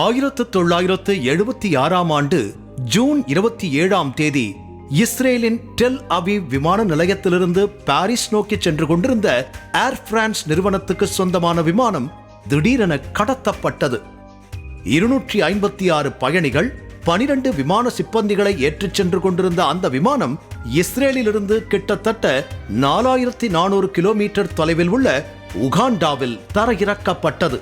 ஆயிரத்து தொள்ளாயிரத்து எழுபத்தி ஆறாம் ஆண்டு ஜூன் இருபத்தி ஏழாம் தேதி இஸ்ரேலின் டெல் அவிவ் விமான நிலையத்திலிருந்து பாரிஸ் நோக்கி சென்று கொண்டிருந்த ஏர் பிரான்ஸ் நிறுவனத்துக்கு சொந்தமான விமானம் திடீரென கடத்தப்பட்டது. இருநூற்றி ஐம்பத்தி ஆறு பயணிகள் பனிரெண்டு விமான சிப்பந்திகளை ஏற்றிச் சென்று கொண்டிருந்த அந்த விமானம் இஸ்ரேலிலிருந்து கிட்டத்தட்ட நாலாயிரத்தி நானூறு கிலோமீட்டர் தொலைவில் உள்ள உகாண்டாவில் தரையிறக்கப்பட்டது.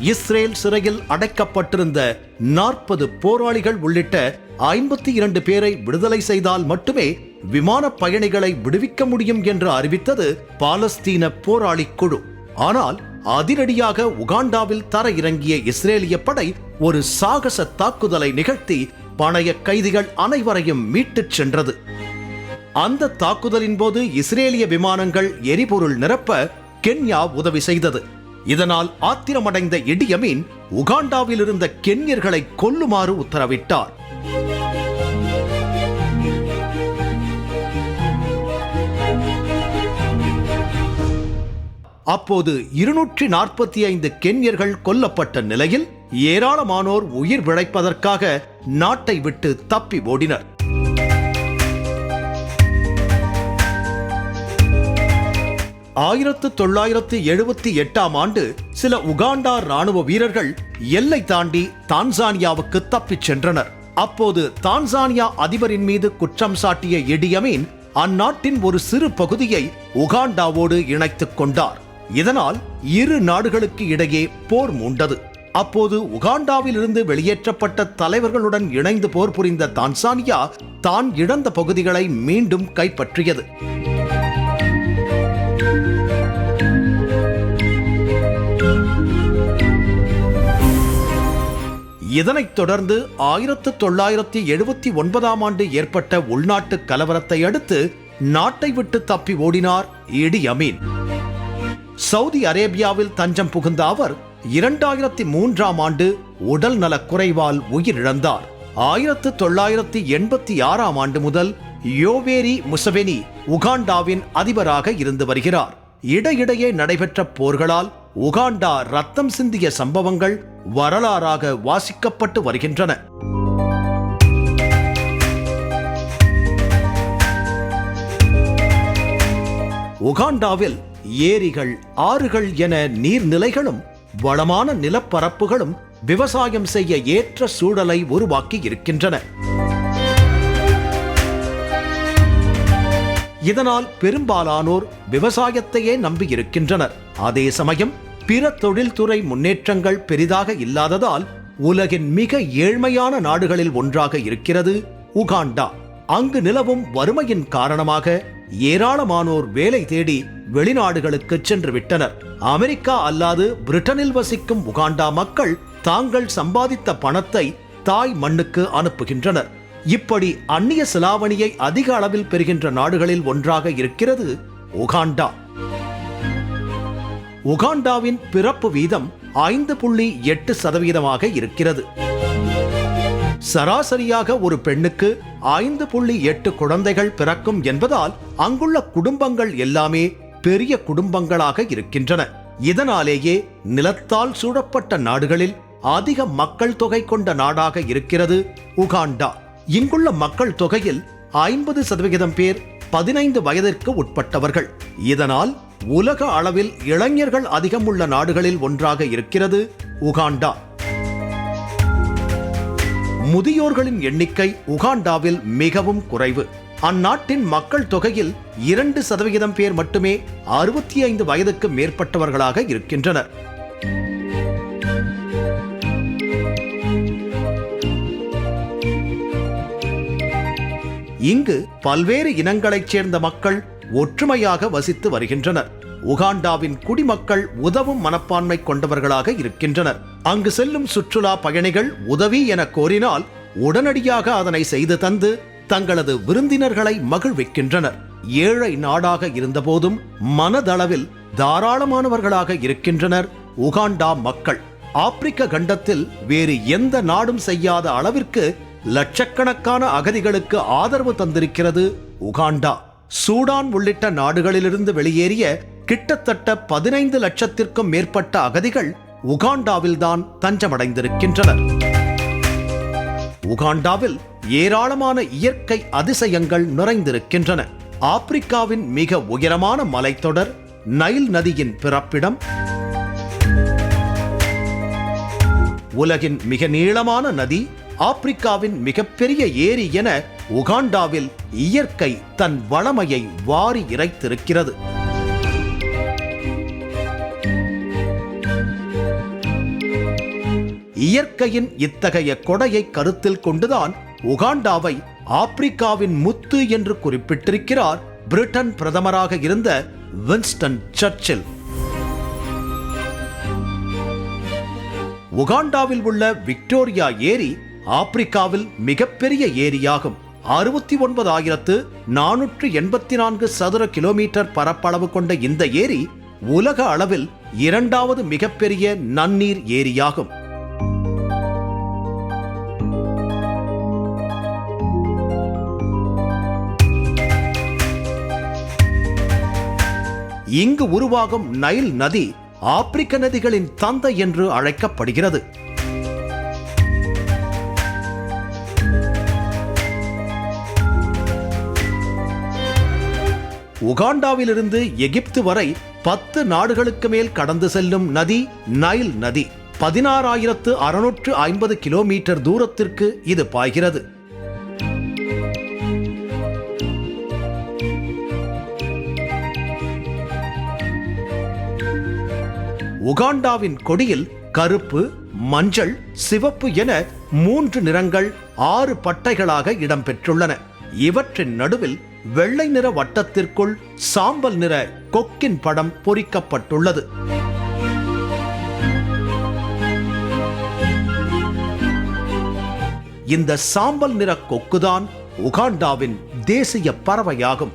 இஸ்ரேல் சிறையில் அடைக்கப்பட்டிருந்த நாற்பது போராளிகள் உள்ளிட்ட ஐம்பத்தி இரண்டு பேரை விடுதலை செய்தால் மட்டுமே விமான பயணிகளை விடுவிக்க முடியும் என்று அறிவித்தது பாலஸ்தீன போராளி குழு. ஆனால் அதிரடியாக உகாண்டாவில் தர இறங்கிய இஸ்ரேலிய படை ஒரு சாகச தாக்குதலை நிகழ்த்தி பணைய கைதிகள் அனைவரையும் மீட்டுச் சென்றது. அந்த தாக்குதலின் போது இஸ்ரேலிய விமானங்கள் எரிபொருள் நிரப்ப கென்யா உதவி செய்தது. இதனால் ஆத்திரமடைந்த இடியமீன் உகாண்டாவில் இருந்த கென்யர்களை கொல்லுமாறு உத்தரவிட்டார். அப்போது இருநூற்றி நாற்பத்தி ஐந்து கென்யர்கள் கொல்லப்பட்ட நிலையில் ஏராளமானோர் உயிர் பிழைப்பதற்காக நாட்டை விட்டு தப்பி ஓடினர். ஆயிரத்து தொள்ளாயிரத்து எழுபத்தி எட்டாம் ஆண்டு சில உகாண்டா ராணுவ வீரர்கள் எல்லை தாண்டி தான்சானியாவுக்கு தப்பிச் சென்றனர். அப்போது தான்சானியா அதிபரின் மீது குற்றம் சாட்டிய இடியமீன் அந்நாட்டின் ஒரு சிறு பகுதியை உகாண்டாவோடு இணைத்துக் கொண்டார். இதனால் இரு நாடுகளுக்கு இடையே போர் மூண்டது. அப்போது உகாண்டாவிலிருந்து வெளியேற்றப்பட்ட தலைவர்களுடன் இணைந்து போர் புரிந்த தான்சானியா தான் இழந்த பகுதிகளை மீண்டும் கைப்பற்றியது. இதனைத் தொடர்ந்து ஆயிரத்து தொள்ளாயிரத்தி எழுபத்தி ஒன்பதாம் ஆண்டு ஏற்பட்ட உள்நாட்டு கலவரத்தை அடுத்து நாட்டை விட்டு தப்பி ஓடினார் இடி அமீன். சவுதி அரேபியாவில் தஞ்சம் புகுந்த அவர் இரண்டாயிரத்தி மூன்றாம் ஆண்டு உடல் நலக்குறைவால் உயிரிழந்தார். ஆயிரத்து தொள்ளாயிரத்தி எண்பத்தி ஆறாம் ஆண்டு முதல் யோவேரி முசவெனி உகாண்டாவின் அதிபராக இருந்து வருகிறார். இடையிடையே நடைபெற்ற போர்களால் உகாண்டா ரத்தம் சிந்திய சம்பவங்கள் வரலாறாக வாசிக்கப்பட்டு வருகின்றன. உகாண்டாவில் ஏரிகள் ஆறுகள் என நீர்நிலைகளும் வளமான நிலப்பரப்புகளும் விவசாயம் செய்ய ஏற்ற சூழலை உருவாக்கி இருக்கின்றன இதனால் பெரும்பாலானோர் விவசாயத்தையே நம்பியிருக்கின்றனர். அதே சமயம் பிற தொழில்துறை முன்னேற்றங்கள் பெரிதாக இல்லாததால் உலகின் மிக ஏழ்மையான நாடுகளில் ஒன்றாக இருக்கிறது உகாண்டா. அங்கு நிலவும் வறுமையின் காரணமாக ஏராளமானோர் வேலை தேடி வெளிநாடுகளுக்கு சென்று விட்டனர் அமெரிக்கா அல்லாது பிரிட்டனில் வசிக்கும் உகாண்டா மக்கள் தாங்கள் சம்பாதித்த பணத்தை தாய் மண்ணுக்கு அனுப்புகின்றனர். இப்படி அந்நிய செலாவணியை அதிக அளவில் பெறுகின்ற நாடுகளில் ஒன்றாக இருக்கிறது உகாண்டா. உகாண்டாவின் பிறப்பு வீதம் ஐந்து புள்ளி எட்டு சதவீதமாக இருக்கிறது. சராசரியாக ஒரு பெண்ணுக்கு ஐந்து புள்ளி எட்டு குழந்தைகள் பிறக்கும் என்பதால் அங்குள்ள குடும்பங்கள் எல்லாமே பெரிய குடும்பங்களாக இருக்கின்றன. இதனாலேயே நிலத்தால் சூழப்பட்ட நாடுகளில் அதிக மக்கள் தொகை கொண்ட நாடாக இருக்கிறது உகாண்டா. இங்குள்ள மக்கள் தொகையில் ஐம்பது சதவிகிதம் பேர் பதினைந்து வயதிற்கு உட்பட்டவர்கள். இதனால் உலக அளவில் இளைஞர்கள் அதிகம் உள்ள நாடுகளில் ஒன்றாக இருக்கிறது உகாண்டா. முதியோர்களின் எண்ணிக்கை உகாண்டாவில் மிகவும் குறைவு. அந்நாட்டின் மக்கள் தொகையில் இரண்டு சதவிகிதம் பேர் மட்டுமே அறுபத்தி ஐந்து வயதுக்கு மேற்பட்டவர்களாக இருக்கின்றனர். இங்கு பல்வேறு இனங்களைச் சேர்ந்த மக்கள் ஒற்றுமையாக வசித்து வருகின்றனர். உகாண்டாவின் குடிமக்கள் உதவும் மனப்பான்மை கொண்டவர்களாக இருக்கின்றனர். அங்கு செல்லும் சுற்றுலா பயணிகள் உதவி என கோரினால் உடனடியாக அதனை செய்து தந்து தங்களது விருந்தினர்களை மகிழ்விக்கின்றனர். ஏழை நாடாக இருந்தபோதும் மனதளவில் தாராளமானவர்களாக இருக்கின்றனர் உகாண்டா மக்கள். ஆப்பிரிக்க கண்டத்தில் வேறு எந்த நாடும் செய்யாத அளவிற்கு லட்சக்கணக்கான அகதிகளுக்கு ஆதரவு தந்திருக்கிறது உகாண்டா. சூடான் உள்ளிட்ட நாடுகளிலிருந்து வெளியேறிய கிட்டத்தட்ட பதினைந்து லட்சத்திற்கும் மேற்பட்ட அகதிகள் உகாண்டாவில்தான் தஞ்சமடைந்திருக்கின்றனர். உகாண்டாவில் ஏராளமான இயற்கை அதிசயங்கள் நிறைந்திருக்கின்றன. ஆப்பிரிக்காவின் மிக உயரமான மலைத்தொடர் நைல் நதியின் பிறப்பிடம். உலகின் மிக நீளமான நதி ஆப்பிரிக்காவின் மிகப்பெரிய ஏரி என உகாண்டாவில் இயற்கை தன் வளமையை வாரி இறைத்திருக்கிறது. இயற்கையின் இத்தகைய கொடையை கருத்தில் கொண்டுதான் உகாண்டாவை ஆப்பிரிக்காவின் முத்து என்று குறிப்பிட்டிருக்கிறார் பிரிட்டன் பிரதமராக இருந்த வின்ஸ்டன் சர்ச்சில். உகாண்டாவில் உள்ள விக்டோரியா ஏரி ஆப்பிரிக்காவில் மிகப்பெரிய ஏரியாகும். அறுபத்தி ஒன்பதாயிரத்து நானூற்று எண்பத்தி நான்கு சதுர கிலோமீட்டர் பரப்பளவு கொண்ட இந்த ஏரி உலக அளவில் இரண்டாவது மிகப்பெரிய நன்னீர் ஏரியாகும். இங்கு உருவாகும் நைல் நதி ஆப்பிரிக்க நதிகளின் தந்தை என்று அழைக்கப்படுகிறது. உகாண்டாவிலிருந்து எகிப்து வரை பத்து நாடுகளுக்கு மேல் கடந்து செல்லும் நதி நைல் நதி. பதினாறாயிரத்து அறுநூற்று ஐம்பது கிலோமீட்டர் தூரத்திற்கு இது பாய்கிறது. உகாண்டாவின் கொடியில் கருப்பு மஞ்சள் சிவப்பு என மூன்று நிறங்கள் ஆறு பட்டைகளாக இடம்பெற்றுள்ளன. இவற்றின் நடுவில் வெள்ளை நிற வட்டத்திற்குள் சாம்பல் நிற கொக்கின் படம் பொறிக்கப்பட்டுள்ளது. இந்த சாம்பல் நிற கொக்குதான் உகாண்டாவின் தேசிய பறவையாகும்.